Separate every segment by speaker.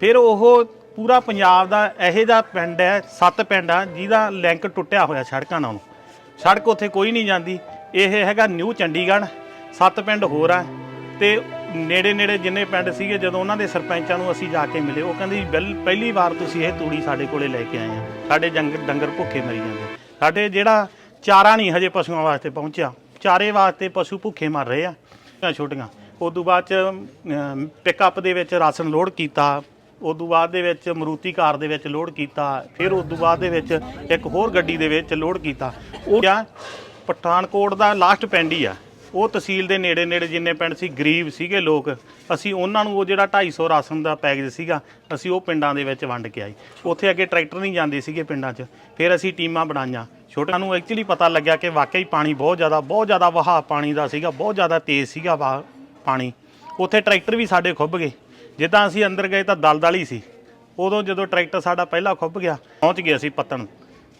Speaker 1: ਫਿਰ ਉਹ ਪੂਰਾ ਪੰਜਾਬ ਦਾ ਇਹੋ ਜਿਹਾ ਪਿੰਡ ਹੈ, ਸੱਤ ਪਿੰਡ ਆ, ਜਿਹਦਾ ਲਿੰਕ ਟੁੱਟਿਆ ਹੋਇਆ ਸੜਕਾਂ ਨਾਲ। ਸੜਕ ਉੱਥੇ ਕੋਈ ਨਹੀਂ ਜਾਂਦੀ। ਇਹ ਹੈਗਾ ਨਿਊ ਚੰਡੀਗੜ੍ਹ, ਸੱਤ ਪਿੰਡ ਹੋਰ ਆ। ਤੇ ਨੇੜੇ ਨੇੜੇ ਜਿੰਨੇ ਪਿੰਡ ਸੀਗੇ, ਜਦੋਂ ਉਹਨਾਂ ਦੇ ਸਰਪੰਚਾਂ ਨੂੰ ਅਸੀਂ ਜਾ ਕੇ ਮਿਲੇ, ਉਹ ਕਹਿੰਦੇ ਜੀ ਪਹਿਲੀ ਵਾਰ ਤੁਸੀਂ ਇਹ ਤੂੜੀ ਸਾਡੇ ਕੋਲੇ ਲੈ ਕੇ ਆਏ ਆ। ਸਾਡੇ ਜੰਗ, ਡੰਗਰ ਭੁੱਖੇ ਮਰੀ ਜਾਂਦੇ। ਸਾਡੇ ਜਿਹੜਾ ਚਾਰਾ ਨਹੀਂ ਹਜੇ ਪਸ਼ੂਆਂ ਵਾਸਤੇ ਪਹੁੰਚਿਆ। ਚਾਰੇ ਵਾਸਤੇ ਪਸ਼ੂ ਭੁੱਖੇ ਮਰ ਰਹੇ ਆ ਛੋਟੀਆਂ ਛੋਟੀਆਂ ਉਸ ਤੋਂ ਬਾਅਦ ਚ ਪਿਕਅਪ ਦੇ ਵਿੱਚ ਰਾਸ਼ਨ ਲੋਡ ਕੀਤਾ। ਉਦੋਂ ਬਾਅਦ ਦੇ ਵਿੱਚ ਮਰੂਤੀ ਕਾਰ ਦੇ ਵਿੱਚ ਲੋਡ ਕੀਤਾ, ਫਿਰ ਉਦੋਂ ਬਾਅਦ ਦੇ ਵਿੱਚ ਇੱਕ ਹੋਰ ਗੱਡੀ ਦੇ ਵਿੱਚ ਲੋਡ ਕੀਤਾ। ਉਹ ਆ ਪਠਾਨਕੋਟ ਦਾ ਲਾਸਟ ਪਿੰਡ ਹੀ ਆ। ਉਹ ਤਹਿਸੀਲ ਦੇ ਨੇੜੇ ਨੇੜੇ ਜਿੰਨੇ ਪਿੰਡ ਸੀ, ਗਰੀਬ ਸੀਗੇ ਲੋਕ, ਅਸੀਂ ਉਹਨਾਂ ਨੂੰ ਉਹ ਜਿਹੜਾ 250 ਰਾਸ਼ਨ ਦਾ ਪੈਕੇਜ ਸੀਗਾ, ਅਸੀਂ ਉਹ ਪਿੰਡਾਂ ਦੇ ਵਿੱਚ ਵੰਡ ਕੇ ਆਏ। ਉੱਥੇ ਅੱਗੇ ਟਰੈਕਟਰ ਨਹੀਂ ਜਾਂਦੇ ਸੀਗੇ ਪਿੰਡਾਂ 'ਚ। ਫਿਰ ਅਸੀਂ ਟੀਮਾਂ ਬਣਾਈਆਂ। ਛੋਟਿਆਂ ਨੂੰ ਐਕਚੁਅਲੀ ਪਤਾ ਲੱਗਿਆ ਕਿ ਵਾਕਈ ਪਾਣੀ ਬਹੁਤ ਜ਼ਿਆਦਾ ਬਹੁਤ ਜ਼ਿਆਦਾ ਵਹਾਅ ਪਾਣੀ ਦਾ ਸੀਗਾ, ਬਹੁਤ ਜ਼ਿਆਦਾ ਤੇਜ਼ ਸੀਗਾ ਵਾ ਪਾਣੀ। ਉੱਥੇ ਟਰੈਕਟਰ ਵੀ ਸਾਡੇ ਖੁੱਭ ਗਏ। ਜਿੱਦਾਂ ਅਸੀਂ ਅੰਦਰ ਗਏ ਤਾਂ ਦਲਦਲ ਹੀ ਸੀ। ਉਦੋਂ ਜਦੋਂ ਟਰੈਕਟਰ ਸਾਡਾ ਪਹਿਲਾਂ ਖੁੱਭ ਗਿਆ, ਪਹੁੰਚ ਗਏ ਅਸੀਂ ਪੱਤਣ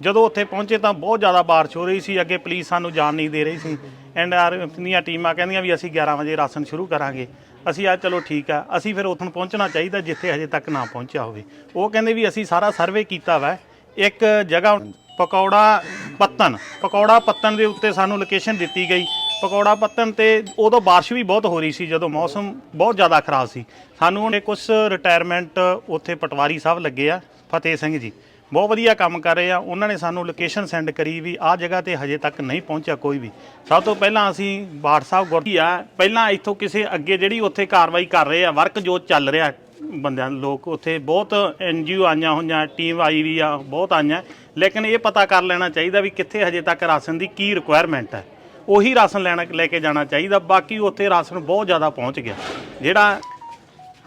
Speaker 1: ਜਦੋਂ ਉੱਥੇ ਪਹੁੰਚੇ ਤਾਂ ਬਹੁਤ ਜ਼ਿਆਦਾ ਬਾਰਿਸ਼ ਹੋ ਰਹੀ ਸੀ, ਅੱਗੇ ਪੁਲਿਸ ਸਾਨੂੰ ਜਾਣ ਨਹੀਂ ਦੇ ਰਹੀ ਸੀ। ਐਂਡ ਆਰ ਦੀਆਂ ਟੀਮਾਂ ਕਹਿੰਦੀਆਂ ਵੀ ਅਸੀਂ 11 ਵਜੇ ਰਾਸ਼ਨ ਸ਼ੁਰੂ ਕਰਾਂਗੇ। ਅਸੀਂ ਆ ਚਲੋ ਠੀਕ ਆ, ਅਸੀਂ ਫਿਰ ਉੱਥੋਂ ਪਹੁੰਚਣਾ ਚਾਹੀਦਾ ਜਿੱਥੇ ਹਜੇ ਤੱਕ ਨਾ ਪਹੁੰਚਿਆ ਹੋਵੇ। ਉਹ ਕਹਿੰਦੇ ਵੀ ਅਸੀਂ ਸਾਰਾ ਸਰਵੇ ਕੀਤਾ ਵਾ, ਇੱਕ ਜਗ੍ਹਾ ਪਕੌੜਾ ਪੱਤਨ ਪਕੌੜਾ ਪੱਤਨ ਦੇ ਉੱਤੇ ਸਾਨੂੰ ਲੋਕੇਸ਼ਨ ਦਿੱਤੀ ਗਈ। ਪਕੌੜਾ ਪੱਤਨ ਤੇ ਉਦੋਂ ਬਾਰਿਸ਼ ਵੀ ਬਹੁਤ ਹੋ ਰਹੀ ਸੀ, ਜਦੋਂ ਮੌਸਮ ਬਹੁਤ ਜ਼ਿਆਦਾ ਖਰਾਬ ਸੀ। ਸਾਨੂੰ ਉਹਨੇ ਕੁਝ ਰਿਟਾਇਰਮੈਂਟ ਉੱਥੇ ਪਟਵਾਰੀ ਸਾਹਿਬ ਲੱਗੇ ਆ, ਫਤਿਹ ਸਿੰਘ ਜੀ। ਬਹੁਤ ਵਧੀਆ ਕੰਮ ਕਰ ਰਹੇ ਆ। ਉਹਨਾਂ ਨੇ ਸਾਨੂੰ ਲੋਕੇਸ਼ਨ ਸੈਂਡ ਕਰੀ ਵੀ ਆਹ ਜਗ੍ਹਾ ਤੇ ਹਜੇ ਤੱਕ ਨਹੀਂ ਪਹੁੰਚਿਆ ਕੋਈ ਵੀ। ਸਭ ਤੋਂ ਪਹਿਲਾਂ ਅਸੀਂ ਬਾੜ ਸਾਹਿਬ ਗੁਰਦੀ ਆ, ਪਹਿਲਾਂ ਇੱਥੋਂ ਕਿਸੇ ਅੱਗੇ ਜਿਹੜੀ ਉੱਥੇ ਕਾਰਵਾਈ ਕਰ ਰਹੇ ਆ ਵਰਕ ਜੋ ਚੱਲ ਰਿਹਾ ਬੰਦਿਆਂ ਲੋਕ ਉੱਥੇ ਬਹੁਤ ਐਨਜੀਓ ਆਈਆਂ ਹੋਈਆਂ ਟੀਮ ਆਈ ਵੀ ਆ, ਬਹੁਤ ਆਈਆਂ। ਲੇਕਿਨ ਇਹ ਪਤਾ ਕਰ ਲੈਣਾ ਚਾਹੀਦਾ ਵੀ ਕਿੱਥੇ ਹਜੇ ਤੱਕ ਰਾਸ਼ਨ ਦੀ ਕੀ ਰਿਕੁਆਇਰਮੈਂਟ ਹੈ ਉਹੀ ਰਾਸ਼ਨ ਲੈਣਾ ਲੈ ਕੇ ਜਾਣਾ ਚਾਹੀਦਾ। ਬਾਕੀ ਉੱਥੇ ਰਾਸ਼ਨ ਬਹੁਤ ਜ਼ਿਆਦਾ ਪਹੁੰਚ ਗਿਆ। ਜਿਹੜਾ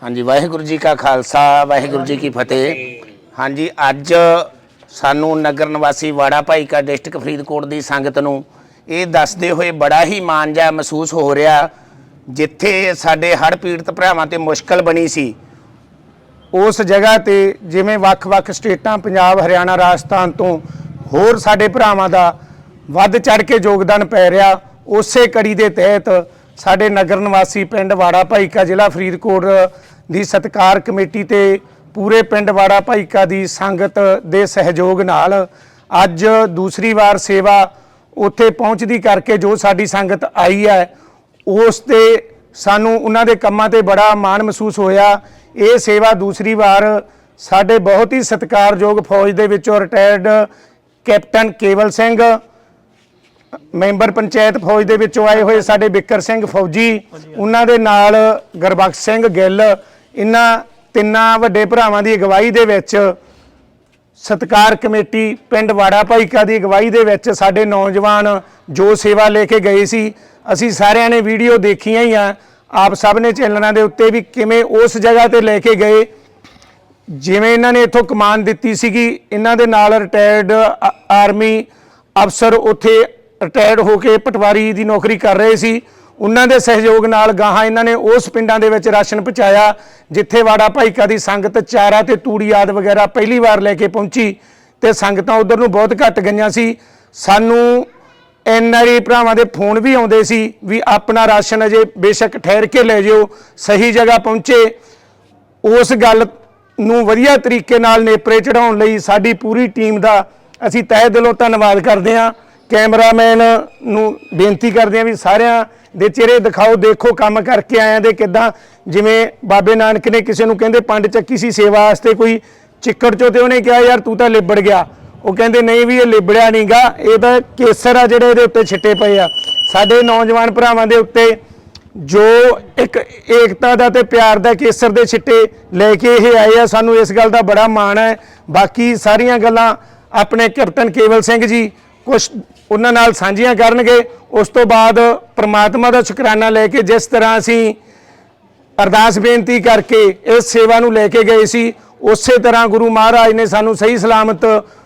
Speaker 2: ਹਾਂਜੀ, ਵਾਹਿਗੁਰੂ ਜੀ ਕਾ ਖਾਲਸਾ, ਵਾਹਿਗੁਰੂ ਜੀ ਕੀ ਫਤਿਹ। ਹਾਂਜੀ, ਅੱਜ ਸਾਨੂੰ ਨਗਰ ਨਿਵਾਸੀ ਵਾੜਾ ਭਾਈ ਕਾ ਡਿਸਟ੍ਰਿਕਟ ਫਰੀਦਕੋਟ ਦੀ ਸੰਗਤ ਨੂੰ ਇਹ ਦੱਸਦੇ ਹੋਏ ਬੜਾ ਹੀ ਮਾਣ ਜਿਹਾ ਮਹਿਸੂਸ ਹੋ ਰਿਹਾ, ਜਿੱਥੇ ਸਾਡੇ ਹੜ੍ਹ ਪੀੜਤ ਭਰਾਵਾਂ ਤੇ ਮੁਸ਼ਕਲ ਬਣੀ ਸੀ।
Speaker 3: ਉਸ ਜਗ੍ਹਾ ਤੇ ਜਿਵੇਂ ਵੱਖ-ਵੱਖ ਸਟੇਟਾਂ, ਪੰਜਾਬ, ਹਰਿਆਣਾ, ਰਾਜਸਥਾਨ ਤੋਂ ਹੋਰ ਸਾਡੇ ਭਰਾਵਾਂ ਦਾ ਵੱਧ ਚੜ ਕੇ ਯੋਗਦਾਨ ਪੈ ਰਿਹਾ। ਉਸੇ ਕੜੀ ਦੇ ਤਹਿਤ ਸਾਡੇ ਨਗਰ ਨਿਵਾਸੀ ਪਿੰਡ ਵਾੜਾ ਭਾਈਕਾ ਜ਼ਿਲ੍ਹਾ ਫਰੀਦਕੋਟ ਦੀ ਸਤਕਾਰ ਕਮੇਟੀ ਤੇ ਪੂਰੇ ਪਿੰਡ ਵਾੜਾ ਭਾਈਕਾ ਦੀ ਸੰਗਤ ਦੇ ਸਹਿਯੋਗ ਨਾਲ ਅੱਜ ਦੂਸਰੀ ਵਾਰ ਸੇਵਾ ਉੱਥੇ ਪਹੁੰਚਦੀ ਕਰਕੇ ਜੋ ਸਾਡੀ ਸੰਗਤ ਆਈ ਹੈ, ਉਸ ਤੇ ਸਾਨੂੰ ਉਹਨਾਂ ਦੇ ਕੰਮਾਂ ਤੇ ਬੜਾ ਮਾਣ ਮਹਿਸੂਸ ਹੋਇਆ। ਇਹ ਸੇਵਾ ਦੂਸਰੀ ਵਾਰ ਸਾਡੇ ਬਹੁਤ ਹੀ ਸਤਿਕਾਰਯੋਗ ਫੌਜ ਦੇ ਵਿੱਚੋਂ ਰਿਟਾਇਰਡ ਕੈਪਟਨ ਕੇਵਲ ਸਿੰਘ ਮੈਂਬਰ ਪੰਚਾਇਤ ਫੌਜ ਦੇ ਵਿੱਚੋਂ ਆਏ ਹੋਏ ਸਾਡੇ ਬਿੱਕਰ ਸਿੰਘ ਫੌਜੀ, ਉਹਨਾਂ ਦੇ ਨਾਲ ਗੁਰਬਖਸ਼ ਸਿੰਘ ਗਿੱਲ, ਇਹਨਾਂ ਤਿੰਨਾਂ ਵੱਡੇ ਭਰਾਵਾਂ ਦੀ ਅਗਵਾਈ ਦੇ ਵਿੱਚ ਸਤਕਾਰ ਕਮੇਟੀ, ਪਿੰਡ ਵਾੜਾ ਭਾਈਕਾ ਦੀ ਅਗਵਾਈ ਦੇ ਵਿੱਚ ਸਾਡੇ ਨੌਜਵਾਨ ਜੋ ਸੇਵਾ ਲੈ ਕੇ ਗਏ ਸੀ, ਅਸੀਂ ਸਾਰਿਆਂ ਨੇ ਵੀਡੀਓ ਦੇਖੀਆਂ ਹੀ ਆ। ਆਪ ਸਭ ਨੇ ਚੈਨਲਾਂ ਦੇ ਉੱਤੇ ਵੀ ਕਿਵੇਂ ਉਸ ਜਗ੍ਹਾ ਤੇ ਲੈ ਕੇ ਗਏ, ਜਿਵੇਂ ਇਹਨਾਂ ਨੇ ਇੱਥੋਂ ਕਮਾਨ ਦਿੱਤੀ ਸੀਗੀ, ਇਹਨਾਂ ਦੇ ਨਾਲ ਰਿਟਾਇਰਡ ਆਰਮੀ ਅਫਸਰ ਉੱਥੇ ਰਿਟਾਇਰਡ ਹੋ ਕੇ ਪਟਵਾਰੀ ਦੀ ਨੌਕਰੀ ਕਰ ਰਹੇ ਸੀ। ਉਹਨਾਂ ਦੇ ਸਹਿਯੋਗ ਨਾਲ ਗਾਹਾਂ ਇਹਨਾਂ ਨੇ ਉਸ ਪਿੰਡਾਂ ਦੇ ਵਿੱਚ ਰਾਸ਼ਨ ਪਹੁੰਚਾਇਆ, ਜਿੱਥੇ ਵਾੜਾ ਭਾਈਕਾ ਦੀ ਸੰਗਤ ਚਾਰਾ ਤੇ ਤੂੜੀ ਆਦ ਵਗੈਰਾ ਪਹਿਲੀ ਵਾਰ ਲੈ ਕੇ ਪਹੁੰਚੀ ਤੇ ਸੰਗਤਾਂ ਉਧਰ ਨੂੰ ਬਹੁਤ ਘੱਟ ਗਈਆਂ ਸੀ। ਸਾਨੂੰ ਐਨਆਰਈ ਭਰਾਵਾਂ ਦੇ ਫੋਨ ਵੀ ਆਉਂਦੇ ਸੀ ਵੀ ਆਪਣਾ ਰਾਸ਼ਨ ਅਜੇ ਬੇਸ਼ੱਕ ਠਹਿਰ ਕੇ ਲੈ ਜਿਓ, ਸਹੀ ਜਗ੍ਹਾ ਪਹੁੰਚੇ। ਉਸ ਗੱਲ ਨੂੰ ਵਧੀਆ ਤਰੀਕੇ ਨਾਲ ਨੇਪਰੇ ਚੜਾਉਣ ਲਈ ਸਾਡੀ ਪੂਰੀ ਟੀਮ ਦਾ ਅਸੀਂ ਤਹਿ ਦਿਲੋਂ ਧੰਨਵਾਦ ਕਰਦੇ ਹਾਂ। ਕੈਮਰਾਮੈਨ ਨੂੰ ਬੇਨਤੀ ਕਰਦੇ ਹਾਂ ਵੀ ਸਾਰਿਆਂ ਦੇ ਚਿਹਰੇ ਦਿਖਾਓ, ਦੇਖੋ ਕੰਮ ਕਰਕੇ ਆਇਆਂ ਦੇ ਕਿਦਾਂ। ਜਿਵੇਂ ਬਾਬੇ ਨਾਨਕ ਨੇ ਕਿਸੇ ਨੂੰ ਕਹਿੰਦੇ, ਪੰਡ ਚੱਕੀ ਸੀ ਸੇਵਾ ਵਾਸਤੇ ਕੋਈ ਚਿੱਕੜ ਚੋਂ ਤੇ ਉਹਨੇ ਕਿਹਾ, ਯਾਰ ਤੂੰ ਤਾਂ ਲਿਬੜ ਗਿਆ। ਉਹ ਕਹਿੰਦੇ, ਨਹੀਂ ਵੀ ਇਹ ਲਿਬੜਿਆ ਨਹੀਂਗਾ ਇਹ ਤਾਂ ਕੇਸਰ ਆ ਜਿਹੜੇ ਇਹਦੇ ਉੱਤੇ ਛਿੱਟੇ ਪਏ ਆ। ਸਾਡੇ ਨੌਜਵਾਨ ਭਰਾਵਾਂ ਦੇ ਉੱਤੇ ਜੋ ਇੱਕ ਏਕਤਾ ਦਾ ਤੇ ਪਿਆਰ ਦਾ ਕੇਸਰ ਦੇ ਛਿੱਟੇ ਲੈ ਕੇ ਇਹ ਆਏ ਆ, ਸਾਨੂੰ ਇਸ ਗੱਲ ਦਾ ਬੜਾ ਮਾਣ ਹੈ। ਬਾਕੀ ਸਾਰੀਆਂ ਗੱਲਾਂ ਆਪਣੇ ਕੈਪਟਨ ਕੇਵਲ ਸਿੰਘ ਜੀ ਕੁਝ ਉਹਨਾਂ ਨਾਲ ਸਾਂਝੀਆਂ ਕਰਨਗੇ। ਉਸ ਤੋਂ ਬਾਅਦ ਪ੍ਰਮਾਤਮਾ ਦਾ ਸ਼ੁਕਰਾਨਾ ਲੈ ਕੇ ਜਿਸ ਤਰ੍ਹਾਂ ਅਸੀਂ ਅਰਦਾਸ ਬੇਨਤੀ ਕਰਕੇ ਇਸ ਸੇਵਾ ਨੂੰ ਲੈ ਕੇ ਗਏ ਸੀ, ਉਸੇ ਤਰ੍ਹਾਂ ਗੁਰੂ ਮਹਾਰਾਜ ਨੇ ਸਾਨੂੰ ਸਹੀ ਸਲਾਮਤ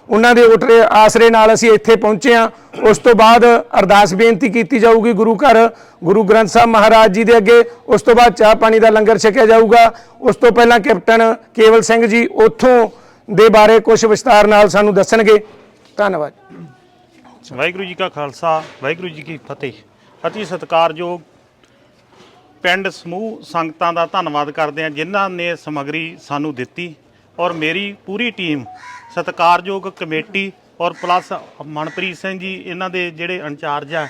Speaker 3: ਉਹਨਾਂ ਦੇ ਉਟਰੇ ਆਸਰੇ ਨਾਲ ਅਸੀਂ ਇੱਥੇ ਪਹੁੰਚੇ ਹਾਂ। ਉਸ ਤੋਂ ਬਾਅਦ ਅਰਦਾਸ ਬੇਨਤੀ ਕੀਤੀ ਜਾਊਗੀ ਗੁਰੂ ਘਰ, ਗੁਰੂ ਗ੍ਰੰਥ ਸਾਹਿਬ ਮਹਾਰਾਜ ਜੀ ਦੇ ਅੱਗੇ। ਉਸ ਤੋਂ ਬਾਅਦ ਚਾਹ ਪਾਣੀ ਦਾ ਲੰਗਰ ਛਕਿਆ ਜਾਊਗਾ। ਉਸ ਤੋਂ ਪਹਿਲਾਂ ਕੈਪਟਨ ਕੇਵਲ ਸਿੰਘ ਜੀ ਉੱਥੋਂ ਦੇ ਬਾਰੇ ਕੁਝ ਵਿਸਤਾਰ ਨਾਲ ਸਾਨੂੰ ਦੱਸਣਗੇ। ਧੰਨਵਾਦ।
Speaker 1: ਵਾਹਿਗੁਰੂ ਜੀ ਕਾ ਖਾਲਸਾ, ਵਾਹਿਗੁਰੂ ਜੀ ਕੀ ਫਤਿਹ। ਅਤੀ ਸਤਿਕਾਰਯੋਗ ਪਿੰਡ ਸਮੂਹ ਸੰਗਤਾਂ ਦਾ ਧੰਨਵਾਦ ਕਰਦੇ ਹਾਂ ਜਿਨ੍ਹਾਂ ਨੇ ਸਮਗਰੀ ਸਾਨੂੰ ਦਿੱਤੀ ਔਰ ਮੇਰੀ ਪੂਰੀ ਟੀਮ, ਸਤਿਕਾਰਯੋਗ ਕਮੇਟੀ ਔਰ ਪਲੱਸ ਮਨਪ੍ਰੀਤ ਸਿੰਘ ਜੀ, ਇਹਨਾਂ ਦੇ ਜਿਹੜੇ ਇੰਚਾਰਜ ਆ,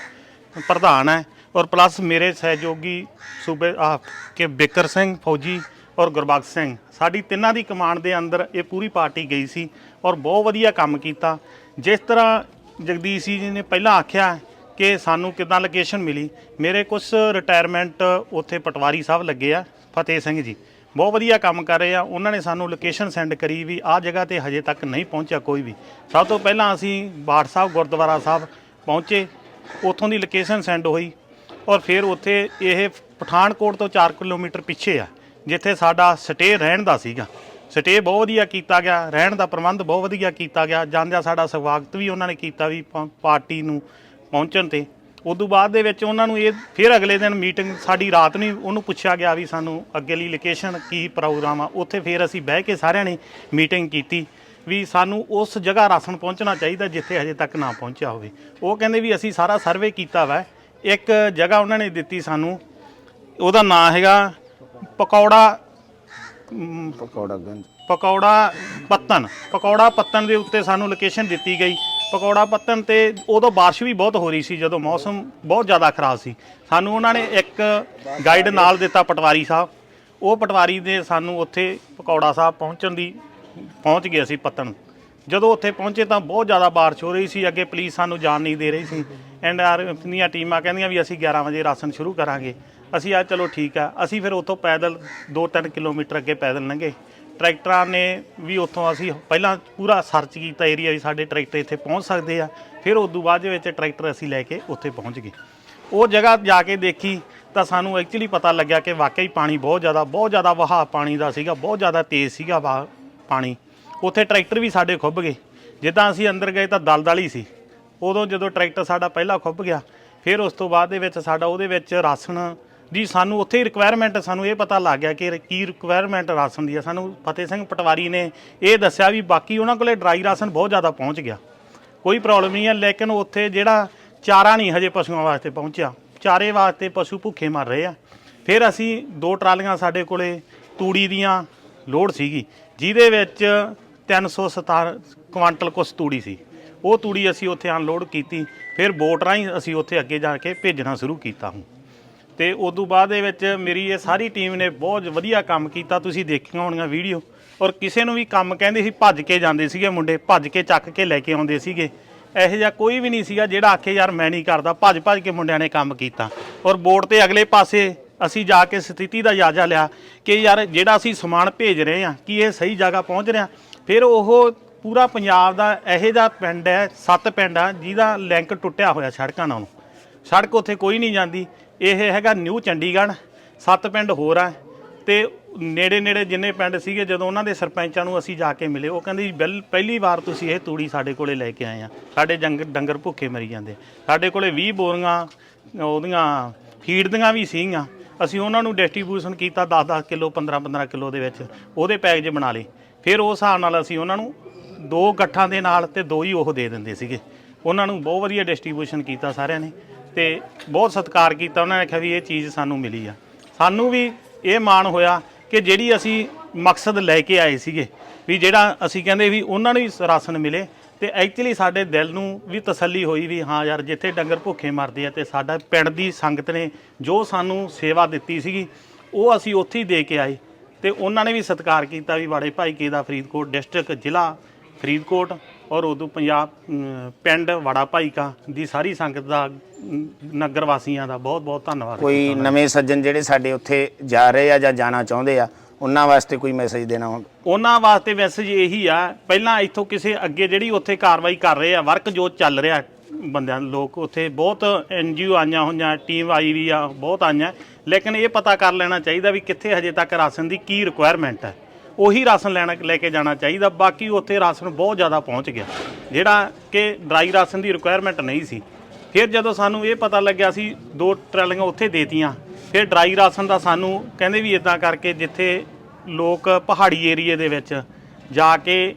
Speaker 1: ਪ੍ਰਧਾਨ ਹੈ ਔਰ ਪਲੱਸ ਮੇਰੇ ਸਹਿਯੋਗੀ ਸੂਬੇ, ਆ, ਕਿ ਬਿਕਰ ਸਿੰਘ ਫੌਜੀ ਔਰ ਗੁਰਬਖਸ਼ ਸਿੰਘ। ਸਾਡੀ ਤਿੰਨਾਂ ਦੀ ਕਮਾਂਡ ਦੇ ਅੰਦਰ ਇਹ ਪੂਰੀ ਪਾਰਟੀ ਗਈ ਸੀ ਔਰ ਬਹੁਤ ਵਧੀਆ ਕੰਮ ਕੀਤਾ। ਜਿਸ ਤਰ੍ਹਾਂ ਜਗਦੀਸ਼ ਜੀ ਨੇ ਪਹਿਲਾਂ ਆਖਿਆ ਕਿ ਸਾਨੂੰ ਕਿਦਾਂ ਲੋਕੇਸ਼ਨ ਮਿਲੀ। ਮੇਰੇ ਕੁਝ ਰਿਟਾਇਰਮੈਂਟ ਉੱਥੇ ਪਟਵਾਰੀ ਸਾਹਿਬ ਲੱਗੇ ਆ, ਫਤਿਹ ਸਿੰਘ ਜੀ। ਬਹੁਤ ਵਧੀਆ ਕੰਮ ਕਰ ਰਹੇ ਆ। ਉਹਨਾਂ ਨੇ ਸਾਨੂੰ ਲੋਕੇਸ਼ਨ ਸੈਂਡ ਕਰੀ ਵੀ ਆਹ ਜਗ੍ਹਾ ਤੇ ਹਜੇ ਤੱਕ ਨਹੀਂ ਪਹੁੰਚਿਆ ਕੋਈ ਵੀ। ਸਭ ਤੋਂ ਪਹਿਲਾਂ ਅਸੀਂ ਬਾੜ ਸਾਹਿਬ, ਗੁਰਦੁਆਰਾ ਸਾਹਿਬ ਪਹੁੰਚੇ। ਉੱਥੋਂ ਦੀ ਲੋਕੇਸ਼ਨ ਸੈਂਡ ਹੋਈ ਔਰ ਫਿਰ ਉੱਥੇ ਇਹ ਪਠਾਨਕੋਟ ਤੋਂ 4 ਕਿਲੋਮੀਟਰ ਪਿੱਛੇ ਆ, ਜਿੱਥੇ ਸਾਡਾ ਸਟੇ ਰਹਿਣ ਦਾ ਸੀਗਾ। ਸਟੇ ਬਹੁਤ ਵਧੀਆ ਕੀਤਾ ਗਿਆ, ਰਹਿਣ ਦਾ ਪ੍ਰਬੰਧ ਬਹੁਤ ਵਧੀਆ ਕੀਤਾ ਗਿਆ, ਜਾਂਦਿਆਂ ਸਾਡਾ ਸਵਾਗਤ ਵੀ ਉਹਨਾਂ ਨੇ ਕੀਤਾ ਵੀ ਪ- ਪਾਰਟੀ ਨੂੰ ਪਹੁੰਚਣ ਤੇ। ਉਦੋਂ ਬਾਅਦ ਦੇ ਵਿੱਚ ਉਹਨਾਂ ਨੂੰ ਇਹ ਫਿਰ ਅਗਲੇ ਦਿਨ ਮੀਟਿੰਗ ਸਾਡੀ ਰਾਤ ਨੂੰ ਹੀ ਉਹਨੂੰ ਪੁੱਛਿਆ ਗਿਆ ਵੀ ਸਾਨੂੰ ਅੱਗੇਲੀ ਲੋਕੇਸ਼ਨ ਕੀ ਪ੍ਰੋਗਰਾਮ ਆ, ਉੱਥੇ ਫਿਰ ਅਸੀਂ ਬਹਿ ਕੇ ਸਾਰਿਆਂ ਨੇ ਮੀਟਿੰਗ ਕੀਤੀ ਵੀ ਸਾਨੂੰ ਉਸ ਜਗ੍ਹਾ ਰਾਸ਼ਨ ਪਹੁੰਚਣਾ ਚਾਹੀਦਾ ਜਿੱਥੇ ਹਜੇ ਤੱਕ ਨਾ ਪਹੁੰਚਿਆ ਹੋਵੇ। ਉਹ ਕਹਿੰਦੇ ਵੀ ਅਸੀਂ ਸਾਰਾ ਸਰਵੇ ਕੀਤਾ ਵਾ, ਇੱਕ ਜਗ੍ਹਾ ਉਹਨਾਂ ਨੇ ਦਿੱਤੀ ਸਾਨੂੰ, ਉਹਦਾ ਨਾਂ ਹੈਗਾ ਪਕੌੜਾ
Speaker 2: ਪਕੌੜਾਗੰਜ
Speaker 1: ਪਕੌੜਾ ਪੱਤਨ ਪਕੌੜਾ ਪੱਤਨ ਦੇ ਉੱਤੇ ਸਾਨੂੰ ਲੋਕੇਸ਼ਨ ਦਿੱਤੀ ਗਈ। ਪਕੌੜਾ ਪੱਤਨ ਤੇ ਉਦੋਂ ਬਾਰਿਸ਼ ਵੀ ਬਹੁਤ ਹੋ ਰਹੀ ਸੀ, ਜਦੋਂ ਮੌਸਮ ਬਹੁਤ ਜ਼ਿਆਦਾ ਖਰਾਬ ਸੀ। ਸਾਨੂੰ ਉਹਨਾਂ ਨੇ ਇੱਕ ਗਾਈਡ ਨਾਲ ਦਿੱਤਾ ਪਟਵਾਰੀ ਸਾਹਿਬ। ਉਹ ਪਟਵਾਰੀ ਦੇ ਸਾਨੂੰ ਉੱਥੇ ਪਕੌੜਾ ਸਾਹਿਬ ਪਹੁੰਚਣ ਦੀ, ਪਹੁੰਚ ਗਏ ਅਸੀਂ ਪੱਤਨ ਜਦੋਂ ਉੱਥੇ ਪਹੁੰਚੇ ਤਾਂ ਬਹੁਤ ਜ਼ਿਆਦਾ ਬਾਰਿਸ਼ ਹੋ ਰਹੀ ਸੀ, ਅੱਗੇ ਪੁਲਿਸ ਸਾਨੂੰ ਜਾਣ ਨਹੀਂ ਦੇ ਰਹੀ ਸੀ। ਐਂਡ ਆਰ ਦੀਆਂ ਟੀਮਾਂ ਕਹਿੰਦੀਆਂ ਵੀ ਅਸੀਂ 11 ਵਜੇ ਰਾਸ਼ਨ ਸ਼ੁਰੂ ਕਰਾਂਗੇ। ਅਸੀਂ ਆ ਚਲੋ ਠੀਕ ਆ, ਅਸੀਂ ਫਿਰ ਉੱਥੋਂ ਪੈਦਲ 2-3 ਕਿਲੋਮੀਟਰ ਅੱਗੇ ਪੈਦਲ ਲੰਘੇ। ਟਰੈਕਟਰਾਂ ਨੇ ਵੀ ਉੱਥੋਂ ਅਸੀਂ ਪਹਿਲਾਂ ਪੂਰਾ ਸਰਚ ਕੀਤਾ ਏਰੀਆ ਵੀ ਸਾਡੇ ਟਰੈਕਟਰ ਇੱਥੇ ਪਹੁੰਚ ਸਕਦੇ ਆ, ਫਿਰ ਉਸ ਤੋਂ ਬਾਅਦ ਦੇ ਵਿੱਚ ਟਰੈਕਟਰ ਅਸੀਂ ਲੈ ਕੇ ਉੱਥੇ ਪਹੁੰਚ ਗਏ। ਉਹ ਜਗ੍ਹਾ ਜਾ ਕੇ ਦੇਖੀ ਤਾਂ ਸਾਨੂੰ ਐਕਚੁਅਲੀ ਪਤਾ ਲੱਗਿਆ ਕਿ ਵਾਕਈ ਪਾਣੀ ਬਹੁਤ ਜ਼ਿਆਦਾ ਬਹੁਤ ਜ਼ਿਆਦਾ ਵਹਾਅ ਪਾਣੀ ਦਾ ਸੀਗਾ, ਬਹੁਤ ਜ਼ਿਆਦਾ ਤੇਜ਼ ਸੀਗਾ ਵਾ- ਪਾਣੀ। ਉੱਥੇ ਟਰੈਕਟਰ ਵੀ ਸਾਡੇ ਖੁੱਭ ਗਏ। ਜਿੱਦਾਂ ਅਸੀਂ ਅੰਦਰ ਗਏ ਤਾਂ ਦਲਦਲ ਹੀ ਸੀ। ਉਦੋਂ ਜਦੋਂ ਟਰੈਕਟਰ ਸਾਡਾ ਪਹਿਲਾਂ ਖੁੱਭ ਗਿਆ, ਫਿਰ ਉਸ ਤੋਂ ਬਾਅਦ ਦੇ ਵਿੱਚ ਸਾਡਾ ਉਹਦੇ ਵਿੱਚ ਰਾਸ਼ਨ ਜੀ, ਸਾਨੂੰ ਉੱਥੇ ਹੀ ਰਿਕੁਆਇਰਮੈਂਟ ਸਾਨੂੰ ਇਹ ਪਤਾ ਲੱਗ ਗਿਆ ਕਿ ਕੀ ਰਿਕੁਆਇਰਮੈਂਟ ਰਾਸ਼ਨ ਦੀ ਆ। ਸਾਨੂੰ ਫਤਿਹ ਸਿੰਘ ਪਟਵਾਰੀ ਨੇ ਇਹ ਦੱਸਿਆ ਵੀ ਬਾਕੀ ਉਹਨਾਂ ਕੋਲੇ ਡਰਾਈ ਰਾਸ਼ਨ ਬਹੁਤ ਜ਼ਿਆਦਾ ਪਹੁੰਚ ਗਿਆ। ਕੋਈ ਪ੍ਰੋਬਲਮ ਨਹੀਂ ਹੈ ਲੇਕਿਨ ਉੱਥੇ ਜਿਹੜਾ ਚਾਰਾ ਨਹੀਂ ਹਜੇ ਪਸ਼ੂਆਂ ਵਾਸਤੇ ਪਹੁੰਚਿਆ। ਚਾਰੇ ਵਾਸਤੇ ਪਸ਼ੂ ਭੁੱਖੇ ਮਰ ਰਹੇ ਆ। ਫਿਰ ਅਸੀਂ ਦੋ ਟਰਾਲੀਆਂ ਸਾਡੇ ਕੋਲੇ, ਤੂੜੀ ਦੀਆਂ ਲੋਡ ਸੀਗੀ, ਜਿਹਦੇ ਵਿੱਚ 317 ਕੁਆਂਟਲ ਕੁਛ ਤੂੜੀ ਸੀ। ਉਹ ਤੂੜੀ ਅਸੀਂ ਉੱਥੇ ਅਨਲੋਡ ਕੀਤੀ, ਫਿਰ ਬੋਟ ਰਾਹੀਂ ਅਸੀਂ ਉੱਥੇ ਅੱਗੇ ਜਾ ਕੇ ਭੇਜਣਾ ਸ਼ੁਰੂ ਕੀਤਾ ਹੁਣ। ਤੇ ਤੋਂ ਬਾਅਦ ਦੇ ਵਿੱਚ ਮੇਰੀ ਇਹ ਸਾਰੀ ਟੀਮ ਨੇ ਬਹੁਤ ਵਧੀਆ ਕੰਮ ਕੀਤਾ। ਤੁਸੀਂ ਦੇਖੀਆਂ ਹੋਣੀਆਂ ਵੀਡੀਓ ਔਰ ਕਿਸੇ ਨੂੰ ਵੀ ਕੰਮ ਕਹਿੰਦੇ ਸੀ, ਭੱਜ ਕੇ ਜਾਂਦੇ ਸੀਗੇ ਮੁੰਡੇ, ਭੱਜ ਕੇ ਚੱਕ ਕੇ ਲੈ ਕੇ ਆਉਂਦੇ ਸੀਗੇ। ਇਹੋ ਜਿਹਾ ਕੋਈ ਵੀ ਨਹੀਂ ਸੀਗਾ ਜਿਹੜਾ ਆਖੇ, ਯਾਰ ਮੈਂ ਨਹੀਂ ਕਰਦਾ। ਭੱਜ ਭੱਜ ਕੇ ਮੁੰਡਿਆਂ ਨੇ ਕੰਮ ਕੀਤਾ। ਔਰ ਬੋਰਡ ਤੇ ਅਗਲੇ ਪਾਸੇ ਅਸੀਂ ਜਾ ਕੇ ਸਥਿਤੀ ਦਾ ਜਾਇਜ਼ਾ ਲਿਆ ਕਿ ਯਾਰ ਜਿਹੜਾ ਅਸੀਂ ਸਮਾਨ ਭੇਜ ਰਹੇ ਹਾਂ, ਕਿ ਇਹ ਸਹੀ ਜਗ੍ਹਾ ਪਹੁੰਚ ਰਿਹਾ। ਫਿਰ ਉਹ ਪੂਰਾ ਪੰਜਾਬ ਦਾ ਇਹੋ ਜਿਹਾ ਪਿੰਡ ਹੈ, ਸੱਤ ਪਿੰਡ ਆ, ਜਿਹਦਾ ਲਿੰਕ ਟੁੱਟਿਆ ਹੋਇਆ ਸੜਕਾਂ ਨਾਲ। ਸੜਕ ਉੱਥੇ ਕੋਈ ਨਹੀਂ ਜਾਂਦੀ। ਇਹ ਹੈਗਾ ਨਿਊ ਚੰਡੀਗੜ੍ਹ, ਸੱਤ ਪਿੰਡ ਹੋਰ ਆ। ਤੇ ਨੇੜੇ ਨੇੜੇ ਜਿੰਨੇ ਪਿੰਡ ਸੀਗੇ, ਜਦੋਂ ਉਹਨਾਂ ਦੇ ਸਰਪੰਚਾਂ ਨੂੰ ਅਸੀਂ ਜਾ ਕੇ ਮਿਲੇ, ਉਹ ਕਹਿੰਦੇ ਜੀ ਪਹਿਲੀ ਵਾਰ ਤੁਸੀਂ ਇਹ ਤੂੜੀ ਸਾਡੇ ਕੋਲੇ ਲੈ ਕੇ ਆਏ ਆ। ਸਾਡੇ ਜੰਗ, ਡੰਗਰ ਭੁੱਖੇ ਮਰੀ ਜਾਂਦੇ। ਸਾਡੇ ਕੋਲੇ 20 ਬੋਰੀਆਂ, ਉਹਦੀਆਂ ਫੀਡ ਦੀਆਂ ਵੀ ਸੀਗੀਆਂ। ਅਸੀਂ ਉਹਨਾਂ ਨੂੰ ਡਿਸਟ੍ਰੀਬਿਊਸ਼ਨ ਕੀਤਾ 10-10 ਕਿਲੋ 15-15 ਕਿਲੋ ਦੇ ਵਿੱਚ। ਉਹਦੇ ਪੈਕੇਜ ਬਣਾ ਲਏ। ਫਿਰ ਉਸ ਹਿਸਾਬ ਨਾਲ ਅਸੀਂ ਉਹਨਾਂ ਨੂੰ ਦੋ ਗੱਠਾਂ ਦੇ ਨਾਲ ਤੇ ਦੋ ਹੀ ਉਹ ਦੇ ਦਿੰਦੇ ਸੀਗੇ। ਉਹਨਾਂ ਨੂੰ ਬਹੁਤ ਵਧੀਆ ਡਿਸਟ੍ਰੀਬਿਊਸ਼ਨ ਕੀਤਾ ਸਾਰਿਆਂ ਨੇ। ਤੇ ਬਹੁਤ ਸਤਿਕਾਰ ਕੀਤਾ, ਉਹਨਾਂ ਨੇ ਕਿਹਾ ਵੀ ਇਹ ਚੀਜ਼ ਸਾਨੂੰ ਮਿਲੀ ਆ। ਸਾਨੂੰ ਵੀ ਇਹ ਮਾਣ ਹੋਇਆ ਕਿ ਜਿਹੜੀ ਅਸੀਂ ਮਕਸਦ ਲੈ ਕੇ ਆਏ ਸੀਗੇ, ਵੀ ਜਿਹੜਾ ਅਸੀਂ ਕਹਿੰਦੇ ਵੀ ਉਹਨਾਂ ਨੂੰ ਵੀ ਰਾਸ਼ਨ ਮਿਲੇ ਤੇ ਐਕਚੁਅਲੀ ਸਾਡੇ ਦਿਲ ਨੂੰ ਵੀ ਤਸੱਲੀ ਹੋਈ ਵੀ ਹਾਂ ਯਾਰ, ਜਿੱਥੇ ਡੰਗਰ ਭੁੱਖੇ ਮਰਦੇ ਆ ਤੇ ਸਾਡਾ ਪਿੰਡ ਦੀ ਸੰਗਤ ਨੇ ਜੋ ਸਾਨੂੰ ਸੇਵਾ ਦਿੱਤੀ ਸੀਗੀ, ਉਹ ਅਸੀਂ ਉੱਥੇ ਹੀ ਦੇ ਕੇ ਆਏ ਤੇ ਉਹਨਾਂ ਨੇ ਵੀ ਸਤਿਕਾਰ ਕੀਤਾ ਵੀ ਬਾੜੇ ਭਾਈ ਕੇ ਦਾ ਫਰੀਦਕੋਟ ਡਿਸਟ੍ਰਿਕਟ ਜ਼ਿਲ੍ਹਾ ਫਰੀਦਕੋਟ ਔਰ ਉਦੋਂ ਪੰਜਾਬ ਪਿੰਡ ਵੜਾ ਭਾਈ ਕਾ ਦੀ ਸਾਰੀ ਸੰਗਤ ਦਾ ਨਗਰ ਵਾਸੀਆਂ ਦਾ ਬਹੁਤ ਬਹੁਤ ਧੰਨਵਾਦ
Speaker 2: ਕੋਈ ਨਵੇਂ ਸੱਜਣ ਜਿਹੜੇ ਸਾਡੇ ਉੱਥੇ ਜਾ ਰਹੇ ਆ ਜਾਂ ਜਾਣਾ ਚਾਹੁੰਦੇ ਆ ਉਹਨਾਂ ਵਾਸਤੇ ਕੋਈ ਮੈਸੇਜ ਦੇਣਾ ਹੋਵੇ?
Speaker 1: ਉਹਨਾਂ ਵਾਸਤੇ ਮੈਸੇਜ ਇਹੀ ਆ ਪਹਿਲਾਂ ਇੱਥੋਂ ਕਿਸੇ ਅੱਗੇ ਜਿਹੜੀ ਉੱਥੇ ਕਾਰਵਾਈ ਕਰ ਰਹੇ ਆ ਵਰਕ ਜੋ ਚੱਲ ਰਿਹਾ ਬੰਦਿਆਂ ਲੋਕ ਉੱਥੇ ਬਹੁਤ ਐਨਜੀਓ ਆਈਆਂ ਹੋਈਆਂ ਟੀਮ ਆਈ ਵੀ ਆ ਬਹੁਤ ਆਈਆਂ ਲੇਕਿਨ ਇਹ ਪਤਾ ਕਰ ਲੈਣਾ ਚਾਹੀਦਾ ਵੀ ਕਿੱਥੇ ਹਜੇ ਤੱਕ ਰਾਸ਼ਨ ਦੀ ਕੀ ਰਿਕੁਆਇਰਮੈਂਟ ਹੈ। ਉਹੀ ਰਾਸ਼ਨ ਲੈਣਾ ਲੈ ਕੇ ਜਾਣਾ ਚਾਹੀਦਾ। ਬਾਕੀ ਉੱਥੇ ਰਾਸ਼ਨ ਬਹੁਤ ਜ਼ਿਆਦਾ ਪਹੁੰਚ ਗਿਆ। ਜਿਹੜਾ ਕਿ ਡਰਾਈ ਰਾਸ਼ਨ ਦੀ ਰਿਕੁਆਇਰਮੈਂਟ ਨਹੀਂ ਸੀ। ਫਿਰ ਜਦੋਂ ਸਾਨੂੰ ਇਹ ਪਤਾ ਲੱਗਿਆ ਸੀ ਦੋ ਟਰਾਲੀਆਂ ਉੱਥੇ ਦੇਤੀਆਂ। ਫਿਰ ਡਰਾਈ ਰਾਸ਼ਨ ਦਾ ਸਾਨੂੰ ਕਹਿੰਦੇ ਵੀ ਇਦਾਂ ਕਰਕੇ ਜਿੱਥੇ ਲੋਕ ਪਹਾੜੀ ਏਰੀਏ ਦੇ ਵਿੱਚ ਜਾ ਕੇ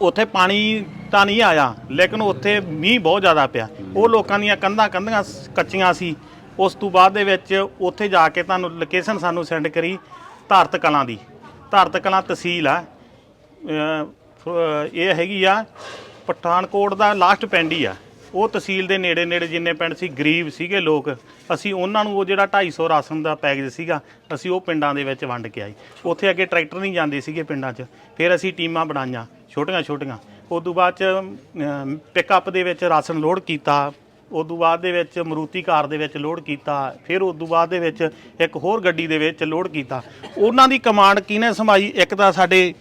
Speaker 1: ਉੱਥੇ ਪਾਣੀ ਤਾਂ ਨਹੀਂ ਆਇਆ, ਲੇਕਿਨ ਉੱਥੇ ਮੀਂਹ ਬਹੁਤ ਜ਼ਿਆਦਾ ਪਿਆ। ਉਹ ਲੋਕਾਂ ਦੀਆਂ ਕੰਧਾਂ ਕੰਧੀਆਂ ਕੱਚੀਆਂ ਸੀ। ਉਸ ਤੋਂ ਬਾਅਦ ਦੇ ਵਿੱਚ ਉੱਥੇ ਜਾ ਕੇ ਤੁਹਾਨੂੰ ਲੋਕੇਸ਼ਨ ਸਾਨੂੰ ਸੈਂਡ ਕਰੀ ਧਾਰਤ ਕਲਾਂ ਦੀ। ਧਾਰਤ ਕਲਾਂ ਤਹਿਸੀਲ ਆ। ਅਹ ਇਹ ਹੈਗੀ ਆ, ਪਠਾਨਕੋਟ ਦਾ ਲਾਸਟ ਪਿੰਡ ਹੀ ਆ। ਉਹ ਤਹਿਸੀਲ ਦੇ ਨੇੜੇ ਨੇੜੇ ਜਿੰਨੇ ਪਿੰਡ ਸੀ, ਗਰੀਬ ਸੀਗੇ ਲੋਕ, ਅਸੀਂ ਉਹਨਾਂ ਨੂੰ ਉਹ ਜਿਹੜਾ 250 ਰਾਸ਼ਨ ਦਾ ਪੈਕੇਜ ਸੀਗਾ, ਅਸੀਂ ਉਹ ਪਿੰਡਾਂ ਦੇ ਵਿੱਚ ਵੰਡ ਕੇ ਆਏ। ਉੱਥੇ ਅੱਗੇ ਟਰੈਕਟਰ ਨਹੀਂ ਜਾਂਦੇ ਸੀਗੇ ਪਿੰਡਾਂ 'ਚ, ਫਿਰ ਅਸੀਂ ਟੀਮਾਂ ਬਣਾਈਆਂ ਛੋਟੀਆਂ ਛੋਟੀਆਂ ਉਸ ਤੋਂ ਬਾਅਦ 'ਚ ਪਿਕਅਪ ਦੇ ਵਿੱਚ ਰਾਸ਼ਨ ਲੋਡ ਕੀਤਾ ਤੋਂ ਬਾਅਦ ਦੇ ਵਿੱਚ ਮਰੂਤੀ ਕਾਰ ਦੇ ਵਿੱਚ ਲੋਡ ਕੀਤਾ ਫਿਰ ਤੋਂ ਬਾਅਦ ਦੇ ਵਿੱਚ ਇੱਕ ਹੋਰ ਗੱਡੀ ਦੇ ਵਿੱਚ ਲੋਡ ਕੀਤਾ। ਉਹਨਾਂ ਦੀ ਕਮਾਂਡ ਕਿਹਨੇ ਸੰਭਾਈ? ਇੱਕ ਤਾਂ ਸਾਡੇ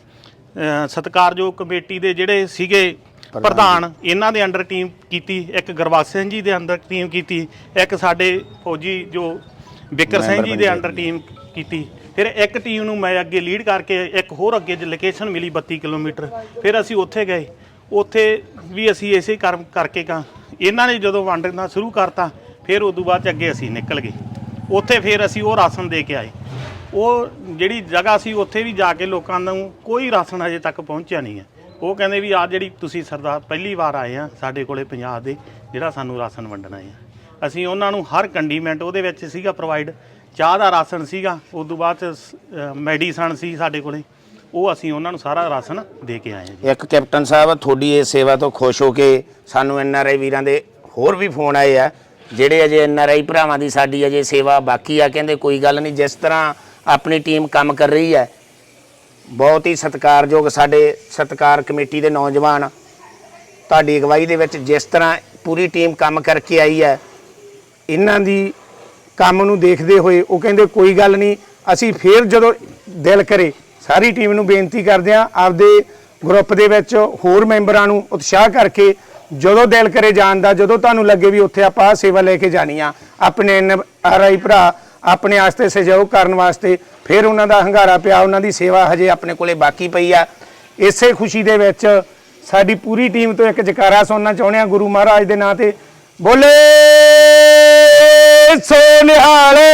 Speaker 1: ਅ, ਸਤਿਕਾਰਯੋਗ ਕਮੇਟੀ ਦੇ ਜਿਹੜੇ ਸੀਗੇ ਪ੍ਰਧਾਨ ਇਹਨਾਂ ਦੇ ਅੰਡਰ ਟੀਮ ਕੀਤੀ ਇੱਕ ਗੁਰਬਖਸ਼ ਸਿੰਘ ਜੀ ਦੇ ਅੰਡਰ ਟੀਮ ਕੀਤੀ ਇੱਕ ਸਾਡੇ ਫੌਜੀ ਜੋ ਬਿਕਰ ਸਿੰਘ ਜੀ ਦੇ ਅੰਡਰ ਟੀਮ ਕੀਤੀ। ਫਿਰ ਇੱਕ ਟੀਮ ਨੂੰ ਮੈਂ ਅੱਗੇ ਲੀਡ ਕਰਕੇ ਇੱਕ ਹੋਰ ਅੱਗੇ ਲੋਕੇਸ਼ਨ ਮਿਲੀ 32 ਕਿਲੋਮੀਟਰ। ਫਿਰ ਅਸੀਂ ਉੱਥੇ ਗਏ। ਉੱਥੇ ਵੀ ਅਸੀਂ ਇਸੇ ਕਰਮ ਕਰਕੇ ਕਾਂ ਇਹਨਾਂ ਨੇ ਜਦੋਂ ਵੰਡਣਾ ਸ਼ੁਰੂ ਕਰਤਾ, ਫਿਰ ਉਦੋਂ ਬਾਅਦ 'ਚ ਅੱਗੇ ਅਸੀਂ ਨਿਕਲ ਗਏ। ਉੱਥੇ ਫਿਰ ਅਸੀਂ ਉਹ ਰਾਸ਼ਨ ਦੇ ਕੇ ਆਏ। ਉਹ ਜਿਹੜੀ ਜਗ੍ਹਾ ਸੀ, ਉੱਥੇ ਵੀ ਜਾ ਕੇ ਲੋਕਾਂ ਨੂੰ ਕੋਈ ਰਾਸ਼ਨ ਅਜੇ ਤੱਕ ਪਹੁੰਚਿਆ ਨਹੀਂ ਹੈ। ਉਹ ਕਹਿੰਦੇ ਵੀ ਆ ਜਿਹੜੀ ਤੁਸੀਂ ਸਰਦਾਰ ਪਹਿਲੀ ਵਾਰ ਆਏ ਆ, ਸਾਡੇ ਕੋਲੇ ਪੰਜਾਬ ਦੇ, ਜਿਹੜਾ ਸਾਨੂੰ ਰਾਸ਼ਨ ਵੰਡਣਾ ਹੈ। ਅਸੀਂ ਉਹਨਾਂ ਨੂੰ ਹਰ ਕੰਡੀਮੈਂਟ ਉਹਦੇ ਵਿੱਚ ਸੀਗਾ ਪ੍ਰੋਵਾਈਡ ਚਾਹ ਦਾ ਰਾਸ਼ਨ ਸੀਗਾ। ਉਸ ਤੋਂ ਬਾਅਦ ਚ ਮੈਡੀਸਨ ਸੀ ਸਾਡੇ ਕੋਲੇ। ਉਹ ਅਸੀਂ ਉਹਨਾਂ ਨੂੰ ਸਾਰਾ ਰਾਸ਼ਨ ਦੇ ਕੇ ਆਏ ਹਾਂ ਜੀ।
Speaker 2: ਇੱਕ ਕੈਪਟਨ ਸਾਹਿਬ, ਤੁਹਾਡੀ ਇਹ ਸੇਵਾ ਤੋਂ ਖੁਸ਼ ਹੋ ਕੇ ਸਾਨੂੰ ਐਨਆਰਆਈ ਵੀਰਾਂ ਦੇ ਹੋਰ ਵੀ ਫੋਨ ਆਏ ਆ, ਜਿਹੜੇ ਅਜੇ ਐਨਆਰਆਈ ਭਰਾਵਾਂ ਦੀ ਸਾਡੀ ਅਜੇ ਸੇਵਾ ਬਾਕੀ ਆ, ਕਹਿੰਦੇ ਕੋਈ ਗੱਲ ਨਹੀਂ, ਜਿਸ ਤਰ੍ਹਾਂ ਆਪਣੀ ਟੀਮ ਕੰਮ ਕਰ ਰਹੀ ਹੈ, ਬਹੁਤ ਹੀ ਸਤਿਕਾਰਯੋਗ ਸਾਡੇ ਸਤਿਕਾਰ ਕਮੇਟੀ ਦੇ ਨੌਜਵਾਨ, ਤੁਹਾਡੀ ਅਗਵਾਈ ਦੇ ਵਿੱਚ ਜਿਸ ਤਰ੍ਹਾਂ ਪੂਰੀ ਟੀਮ ਕੰਮ ਕਰਕੇ ਆਈ ਹੈ,
Speaker 3: ਇਹਨਾਂ ਦੀ ਕੰਮ ਨੂੰ ਦੇਖਦੇ ਹੋਏ ਉਹ ਕਹਿੰਦੇ ਕੋਈ ਗੱਲ ਨਹੀਂ, ਅਸੀਂ ਫੇਰ ਜਦੋਂ ਦਿਲ ਕਰੇ ਸਾਰੀ ਟੀਮ ਨੂੰ ਬੇਨਤੀ ਕਰਦੇ ਆ ਆਪਦੇ ਗਰੁੱਪ ਦੇ ਵਿੱਚ ਹੋਰ ਮੈਂਬਰਾਂ ਨੂੰ ਉਤਸ਼ਾਹ ਕਰਕੇ ਜਦੋਂ ਦਿਲ ਕਰੇ ਜਾਣ ਦਾ, ਜਦੋਂ ਤੁਹਾਨੂੰ ਲੱਗੇ ਵੀ ਉੱਥੇ ਆਪਾਂ ਸੇਵਾ ਲੈ ਕੇ ਜਾਣੀ ਆ, ਆਪਣੇ ਆਰਾਈ ਭਰਾ ਆਪਣੇ ਆਸਤੇ ਸਹਿਯੋਗ ਕਰਨ ਵਾਸਤੇ ਫਿਰ ਉਹਨਾਂ ਦਾ ਹੰਗਾਰਾ ਪਿਆ, ਉਹਨਾਂ ਦੀ ਸੇਵਾ ਹਜੇ ਆਪਣੇ ਕੋਲੇ ਬਾਕੀ ਪਈ ਆ। ਇਸੇ ਖੁਸ਼ੀ ਦੇ ਵਿੱਚ ਸਾਡੀ ਪੂਰੀ ਟੀਮ ਤੋਂ ਇੱਕ ਜਕਾਰਾ ਸੁਣਨਾ ਚਾਹੁੰਦੇ ਆ ਗੁਰੂ ਮਹਾਰਾਜ ਦੇ ਨਾਂ ਤੇ। ਬੋਲੇ ਸੋ ਨਿਹਾਲੇ।